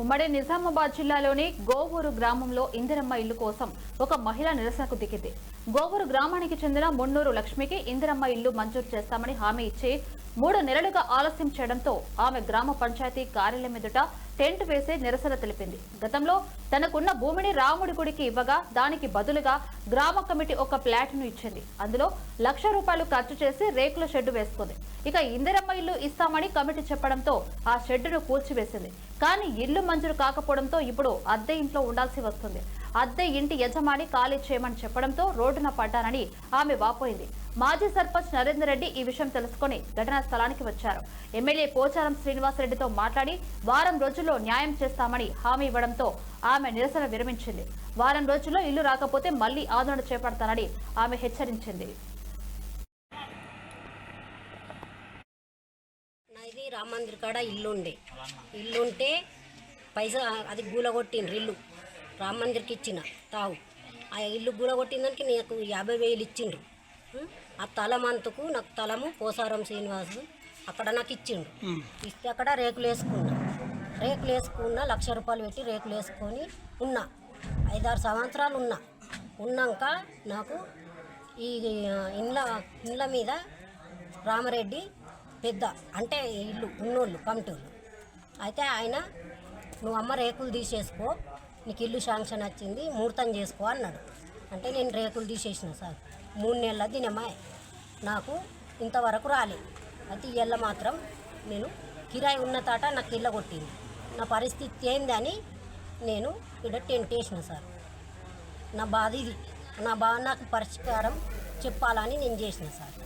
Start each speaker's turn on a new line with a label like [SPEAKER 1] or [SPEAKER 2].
[SPEAKER 1] ఉమ్మడి నిజామాబాద్ జిల్లాలోని గోవూరు గ్రామంలో ఇందిరమ్మ ఇల్లు కోసం ఒక మహిళ నిరసనకు దిగింది. గోవూరు గ్రామానికి చెందిన మున్నూరు లక్ష్మికి ఇందిరమ్మ ఇల్లు మంజూరు చేస్తామని హామీ ఇచ్చి మూడు నెలలుగా ఆలస్యం చేయడంతో ఆమె గ్రామ పంచాయతీ కార్యాలయం ఎదుట టెంట్ వేసి నిరసన తెలిపింది. గతంలో తనకున్న భూమిని రాముడి గుడికి ఇవ్వగా దానికి బదులుగా గ్రామ కమిటీ ఒక ప్లాట్ను ఇచ్చింది. అందులో లక్ష రూపాయలు ఖర్చు చేసి రేకుల షెడ్డు వేసుకుంది. ఇక ఇందిరమ్మ ఇల్లు ఇస్తామని కమిటీ చెప్పడంతో ఆ షెడ్డును కూల్చివేసింది. కానీ ఇల్లు మంజూరు కాకపోవడంతో ఇప్పుడు అద్దె ఇంట్లో ఉండాల్సి వస్తుంది. అద్దె ఇంటి యజమాని ఖాళీ చేయమని చెప్పడంతో రోడ్డున పడ్డానని ఆమె వాపోయింది. మాజీ సర్పంచ్ నరేందర్ రెడ్డి ఈ విషయం తెలుసుకుని ఘటనా స్థలానికి వచ్చారు. ఎమ్మెల్యే పోచారం శ్రీనివాసరెడ్డితో మాట్లాడి వారం రోజుల్లో న్యాయం చేస్తామని హామీ ఇవ్వడంతో ఆమె నిరసన విరమించింది. వారం రోజుల్లో ఇల్లు రాకపోతే మళ్ళీ ఆందోళన చేపడతానని ఆమె హెచ్చరించింది.
[SPEAKER 2] నాది రామ మందిర్ కాడ ఇల్లుండే. ఇల్లుంటే పైసా అది గూలగొట్టిండ్రు ఇల్లు. రామ మందిర్కి ఇచ్చిన తావు. ఆ ఇల్లు గూలగొట్టిన దానికి నాకు యాభై వేలు ఇచ్చిండ్రు? ఆ తలమంతుకు నాకు తలము పోసారం శ్రీనివాసు అక్కడ నాకు ఇచ్చిండు ఇస్తే అక్కడ రేకులు వేసుకున్నా. రేకులు వేసుకున్నా లక్ష రూపాయలు పెట్టి రేకులు వేసుకొని ఉన్నా. ఐదారు సంవత్సరాలు ఉన్నా. ఉన్నాక నాకు ఈ ఇండ్ల ఇండ్ల మీద రామరెడ్డి పెద్ద అంటే ఇల్లు ఉన్నోళ్ళు కమిటోళ్ళు అయితే ఆయన నువ్వు అమ్మ రేకులు తీసేసుకో నీకు ఇల్లు శాంక్షన్ వచ్చింది ముహూర్తం చేసుకో అన్నాడు. అంటే నేను రేకులు తీసేసిన సార్. మూడు నెలల దినమాయ్ నాకు ఇంతవరకు రాలేదు అయితే ఇళ్ళ మాత్రం నేను కిరాయి ఉన్న తాట నాకు ఇళ్ళ కొట్టింది. నా పరిస్థితి ఏందని నేను ఇక్కడ టెంట్ వేసిన సార్. నా బాధ ఇది. నా బాధ నాకు పరిష్కారం చెప్పాలని నేను చేసిన సార్.